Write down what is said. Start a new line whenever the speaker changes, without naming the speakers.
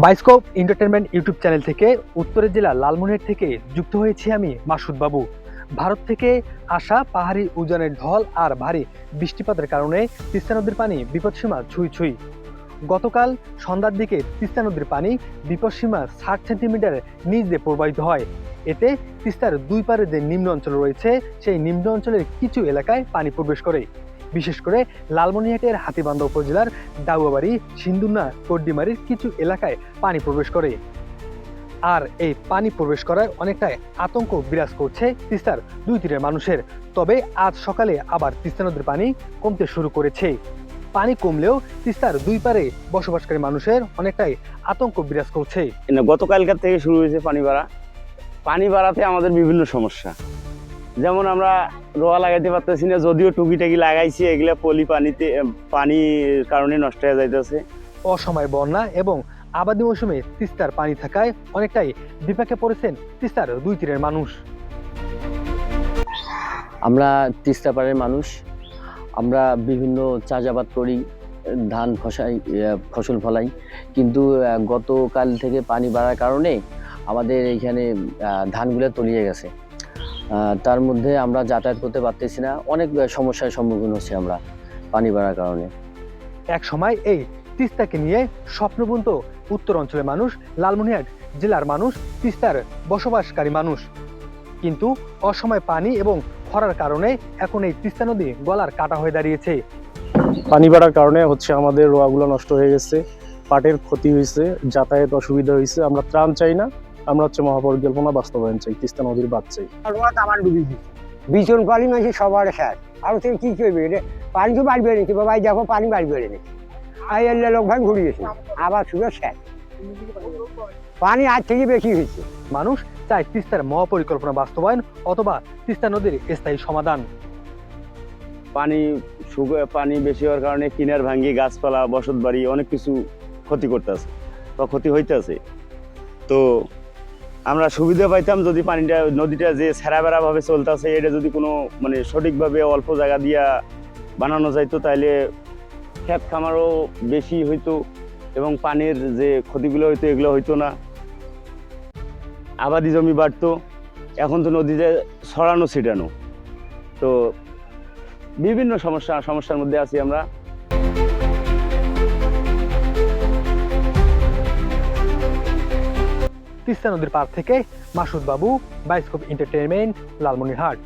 Bioscope entertainment YouTube channel থেকে উত্তরের জেলা লালমনিরহাট থেকে যুক্ত হয়েছি আমি মাসুদ বাবু ভারত থেকে আসা পাহাড়ি উজানের ঢল আর ভারী বৃষ্টিপাতের কারণে তিস্তা নদীর পানি বিপদসীমা ছুঁই ছুঁই। গতকাল সন্ধ্যার দিকে তিস্তা নদীর পানি বিপদসীমা ষাট সেন্টিমিটার নিচ দিয়ে প্রবাহিত হয়। এতে তিস্তার দুই পারে যে নিম্ন অঞ্চল রয়েছে, সেই নিম্ন অঞ্চলের কিছু এলাকায় পানি প্রবেশ করে। বিশেষ করে লালমনিরহাটের হাতিবান্ধা উপজেলার দাউয়াবাড়ি সিন্ধুনা, কড্ডিমারির কিছু এলাকায় পানি প্রবেশ করে। আর এই পানি প্রবেশ করায় অনেকটাই আতঙ্ক বিরাজ করছে তিস্তার দুই তীরের মানুষের। তবে আজ সকালে আবার তিস্তা নদীর পানি কমতে শুরু করেছে। পানি কমলেও তিস্তার দুই পারে বসবাসকারী মানুষের অনেকটাই আতঙ্ক বিরাজ করছে।
গতকালকার থেকে শুরু হয়েছে পানি বাড়া। পানি বাড়াতে আমাদের বিভিন্ন সমস্যা। যেমন আমরা রোয়া লাগাইতে পারতেছি না যদিও টুকিটাকি লাগাইছি এগুলা পলি পানিতে পানির কারণে নষ্ট হয়ে যাইতেছে।
অসময় বন্যা এবং আবাদি মৌসুমে তিস্তার পানি থাকায় অনেকটাই বিপাকে পড়েছেন তিস্তার দুই তীরের মানুষ।
আমরা তিস্তা পাড়ের মানুষ। আমরা বিভিন্ন চাষাবাদ করি ধান ফসাই ফসল ফলাই। কিন্তু গতকাল থেকে পানি বাড়ার কারণে আমাদের এইখানে ধানগুলো তলিয়ে গেছে। তার মধ্যে আমরা যাতায়াত করতে পারতেছি না। অনেক সমস্যার সম্মুখীন হচ্ছি আমরা পানি বাড়ার কারণে।
এক সময় এই তিস্তাকে নিয়ে স্বপ্নবন্ত উত্তর অঞ্চলের মানুষ লালমনিরহাট জেলার মানুষ তিস্তার বসবাসকারী মানুষ। কিন্তু অসময় পানি এবং খরার কারণে এখন এই তিস্তা নদী গলার কাটা হয়ে দাঁড়িয়েছে।
পানি বাড়ার কারণে হচ্ছে আমাদের রোয়াগুলো নষ্ট হয়ে গেছে পাটের ক্ষতি হয়েছে যাতায়াত অসুবিধা হয়েছে আমরা ত্রাণ চাই না। আমরা হচ্ছে মহাপরিকল্পনা বাস্তবায়ন চাই তিস্তা নদীর বাদ চাই।
আমার ডুবি বিচন পানি মাঝে সবার শেষ। আর তুমি কি করবে? রে পানি তো বাড়বে নাকি? বাবা দেখো পানি বাড়বে নাকি? আই এলে লোক ভাই ঘুরে গেছে আবার শুধু শেষ। পানি আজ থেকে বেশি হয়েছে।
মানুষ চায় তিস্তার মহাপরিকল্পনা বাস্তবায়ন অথবা তিস্তা নদীর স্থায়ী সমাধান।
পানি পানি বেশি হওয়ার কারণে কিনার ভাঙ্গি গাছপালা বসত বাড়ি অনেক কিছু ক্ষতি করতেছে বা ক্ষতি হইতেছে তো আমরা সুবিধা পাইতাম যদি পানিটা, নদীটা যে ছেঁড়া বেড়া ভাবে চলতেছে, এটা যদি কোনো মানে সঠিকভাবে অল্প জায়গা দিয়া বানানো যাইতো তাহলে ক্ষেত খামারও বেশি হইতো এবং পানির যে ক্ষতিগুলো হইতো, এগুলো হইতো না। আবাদি জমি বাড়তো, এখন তো নদীতে ছড়ানো, ছিটানো। তো বিভিন্ন সমস্যা, সমস্যার মধ্যে আছি আমরা।
তিস্তা নদীর পার থেকে মাসুদ বাবু বাইস্কোপ এন্টারটেনমেন্ট লালমনিরহাট।